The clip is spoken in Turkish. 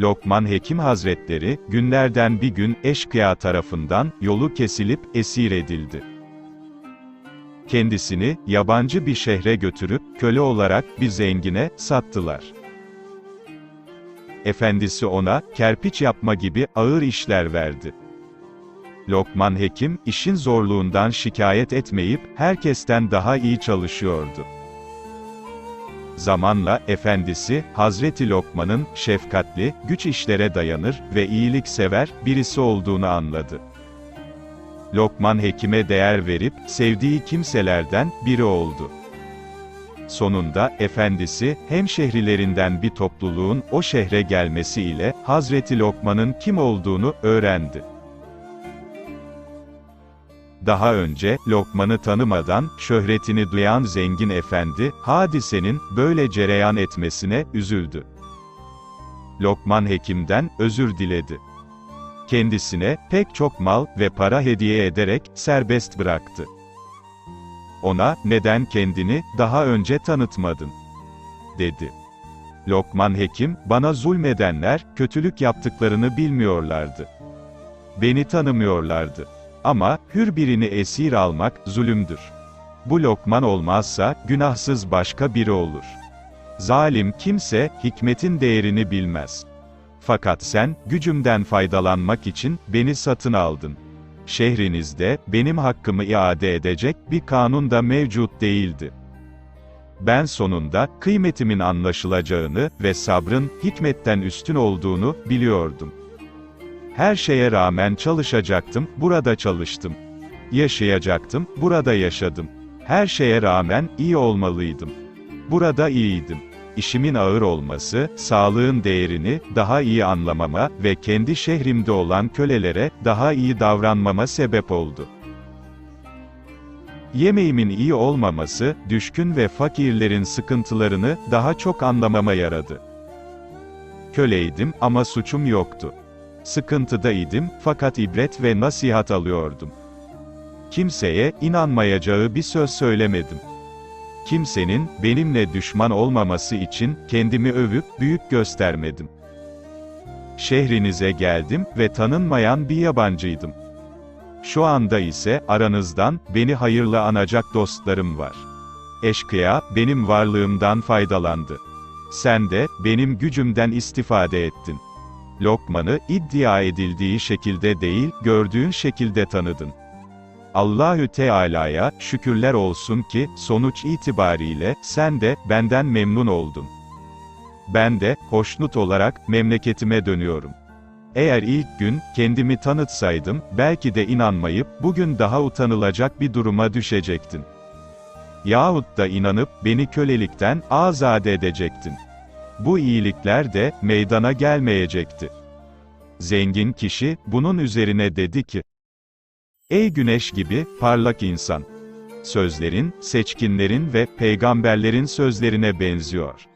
Lokman Hekim Hazretleri, günlerden bir gün eşkıya tarafından yolu kesilip esir edildi. Kendisini yabancı bir şehre götürüp köle olarak bir zengine sattılar. Efendisi ona kerpiç yapma gibi ağır işler verdi. Lokman Hekim, işin zorluğundan şikayet etmeyip, herkesten daha iyi çalışıyordu. Zamanla, efendisi, Hazreti Lokman'ın, şefkatli, güç işlere dayanır ve iyiliksever, birisi olduğunu anladı. Lokman Hekim'e değer verip, sevdiği kimselerden, biri oldu. Sonunda, efendisi, hemşehrilerinden bir topluluğun, o şehre gelmesiyle, Hazreti Lokman'ın kim olduğunu, öğrendi. Daha önce, Lokman'ı tanımadan, şöhretini duyan zengin efendi, hadisenin, böyle cereyan etmesine, üzüldü. Lokman hekimden, özür diledi. Kendisine, pek çok mal ve para hediye ederek, serbest bıraktı. Ona, neden kendini, daha önce tanıtmadın? dedi. Lokman hekim, bana zulmedenler, kötülük yaptıklarını bilmiyorlardı. Beni tanımıyorlardı. Ama, hür birini esir almak, zulümdür. Bu Lokman olmazsa, günahsız başka biri olur. Zalim kimse, hikmetin değerini bilmez. Fakat sen, gücümden faydalanmak için, beni satın aldın. Şehrinizde, benim hakkımı iade edecek, bir kanun da mevcut değildi. Ben sonunda, kıymetimin anlaşılacağını ve sabrın, hikmetten üstün olduğunu, biliyordum. Her şeye rağmen çalışacaktım, burada çalıştım. Yaşayacaktım, burada yaşadım. Her şeye rağmen, iyi olmalıydım. Burada iyiydim. İşimin ağır olması, sağlığın değerini, daha iyi anlamama ve kendi şehrimde olan kölelere, daha iyi davranmama sebep oldu. Yemeğimin iyi olmaması, düşkün ve fakirlerin sıkıntılarını, daha çok anlamama yaradı. Köleydim, ama suçum yoktu. Sıkıntıdaydım, fakat ibret ve nasihat alıyordum. Kimseye, inanmayacağı bir söz söylemedim. Kimsenin, benimle düşman olmaması için, kendimi övüp, büyük göstermedim. Şehrinize geldim ve tanınmayan bir yabancıydım. Şu anda ise, aranızdan, beni hayırla anacak dostlarım var. Eşkıya, benim varlığımdan faydalandı. Sen de, benim gücümden istifade ettin. Lokman'ı, iddia edildiği şekilde değil, gördüğün şekilde tanıdın. Allahü Teala'ya şükürler olsun ki sonuç itibariyle sen de benden memnun oldun. Ben de hoşnut olarak memleketime dönüyorum. Eğer ilk gün kendimi tanıtsaydım belki de inanmayıp bugün daha utanılacak bir duruma düşecektin. Yahut da inanıp beni kölelikten azade edecektin. Bu iyilikler de meydana gelmeyecekti. Zengin kişi bunun üzerine dedi ki: Ey güneş gibi parlak insan. Sözlerin, seçkinlerin ve peygamberlerin sözlerine benziyor.